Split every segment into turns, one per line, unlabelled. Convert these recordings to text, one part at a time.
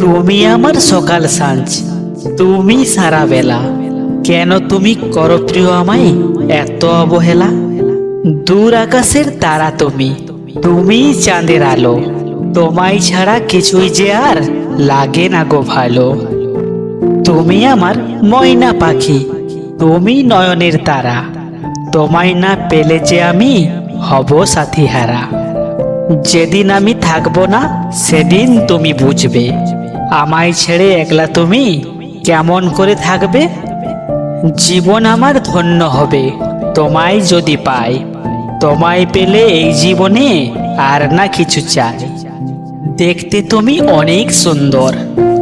তুমি আমার সকাল সাঁঝ তুমি সারা বেলা। কেন তুমি করো প্রিয় আমায় এত অবহেলা? দূর আকাশের তারা তুমি তুমি চাঁদের আলো। তোমায় ছাড়া কিছুই যে আর লাগে না গো ভালো। তুমি আমার ময়না পাখি, তুমি নয়নের তারা। তোমায় না পেলে যে আমি হব সাথী হারা যেদিন আমি থাকব না, সেদিন তুমি বুঝবে। আমায় ছেড়ে একলা তুমি কেমন করে থাকবে? জীবন আমার ধন্য হবে, তোমায় যদি পাই। তোমায় পেলে এই জীবনে আর না কিছু চাই। দেখতে তুমি অনেক সুন্দর,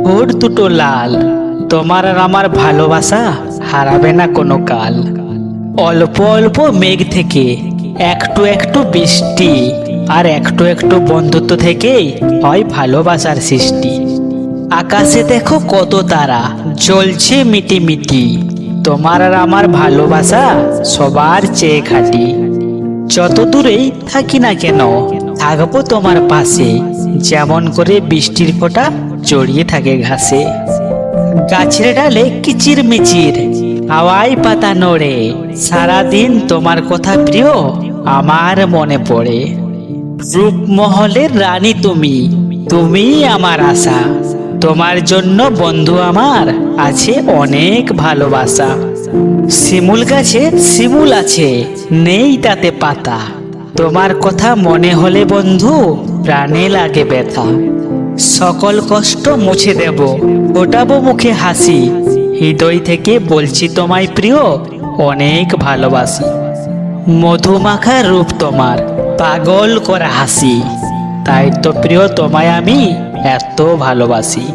ওর দুটো লাল। তোমার আর আমার ভালোবাসা হারাবে না কোনো কাল। অল্প অল্প মেঘ থেকে একটু একটু বৃষ্টি আর একটু একটু বন্ধুত্ব থেকেই হয় ভালোবাসার সৃষ্টি। আকাশে দেখো কত তারা, জ্বলছে মিটি মিটি তোমার আর আমার ভালোবাসা সবার চেয়ে খাটি। যত দূরেই থাকি না কেন, থাকব তোমার পাশে, যেমন করে বৃষ্টির ফোঁটা জড়িয়ে থাকে ঘাসে। গাছের ডালে কিচির মিচির হাওয়াই পাতা নড়ে। সারাদিন তোমার কথা প্রিয় আমার মনে পড়ে। রূপমহলের রানী তুমি তুমি আমার আশা। তোমার জন্য বন্ধু আমার আছে অনেক ভালোবাসা। শিমুল গাছে শিমুল আছে, নেই তাতে পাতা। তোমার কথা মনে হলে বন্ধু, প্রাণে লাগে ব্যথা। সকল কষ্ট মুছে দেব, ফোটাবো মুখে হাসি। হৃদয় থেকে বলছি তোমায় প্রিয়, অনেক ভালোবাসি। মধুমাখা রূপ তোমার, পাগল করা হাসি। তাই তো প্রিয় তোমায় আমি এত ভালোবাসি।